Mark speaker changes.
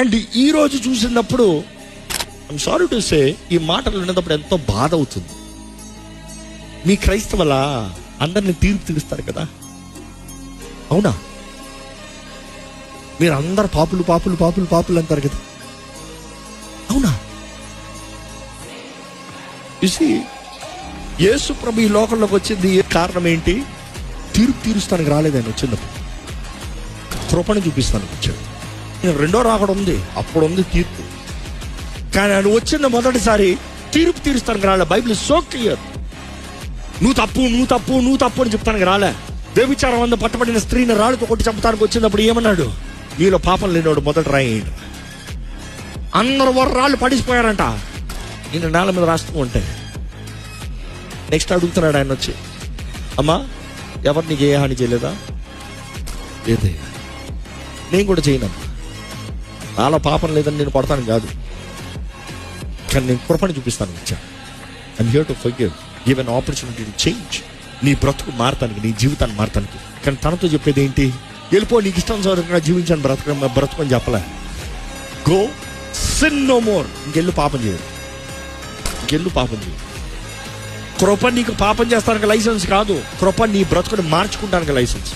Speaker 1: And ఈ రోజు చూసినప్పుడు ఐమ్ సారీ టు సే ఈ మాటలు విన్నప్పుడు ఎంతో బాధ అవుతుంది. మీ క్రైస్తవల అందరిని తీర్పు తీరుస్తారు కదా? అవునా? మీరు అందరు పాపులు పాపులు పాపులు పాపులు అంటారు కదా? అవునా? చూసి యేసు ప్రభు ఈ లోకంలోకి వచ్చింది ఏ కారణం ఏంటి? తీర్పు తీరుస్తానికి రాలేదని వచ్చినప్పుడు. కృపణ చూపిస్తానికి వచ్చాడు. రెండో రాకడ ఉంది అప్పుడు ఉంది తీర్పు. కానీ ఆయన వచ్చిన మొదటిసారి తీర్పు తీరుస్తానికి రాలే బైబిల్ సో క్లియర్ నువ్వు తప్పు నువ్వు తప్పు నువ్వు తప్పు అని చెప్తానికి రాలే. దేవిచారం అంద పట్టబడిన స్త్రీని రాళ్ళతో కొట్టి చంపడానికి వచ్చినప్పుడు ఏమన్నాడు? నీలో పాపం లేనివాడు మొదట రాయండి. అందరు వారు రాళ్ళు పడిసిపోయారంట. నేను నేల మీద రాస్తూ ఉంటే నెక్స్ట్ అడుగుతున్నాడు ఆయన వచ్చి. అమ్మా ఎవరు నీకు ఏ హాని చేయలేదా? లేదే. నేను కూడా చేయను నాలో పాపం లేదని నేను పడతాను కాదు. కానీ నేను కృపణ చూపిస్తాను వచ్చా I'm here to forgive give an opportunity to change నీ బ్రతుకు మారతానికి నీ జీవితాన్ని మారతానికి. కానీ తనతో చెప్పేది ఏంటి? వెళ్ళిపో నీకు ఇష్టం సౌకర్యంగా జీవించాను బ్రతక బ్రతకని చెప్పలే. గో సిన్ నో మోర్ ఇంకెళ్ళు పాపం చేయదు ఇంకెళ్ళు పాపం చేయదు కృప నీకు పాపం చేస్తానికి లైసెన్స్ కాదు. కృప నీ బ్రతుకుని మార్చుకుంటానికి లైసెన్స్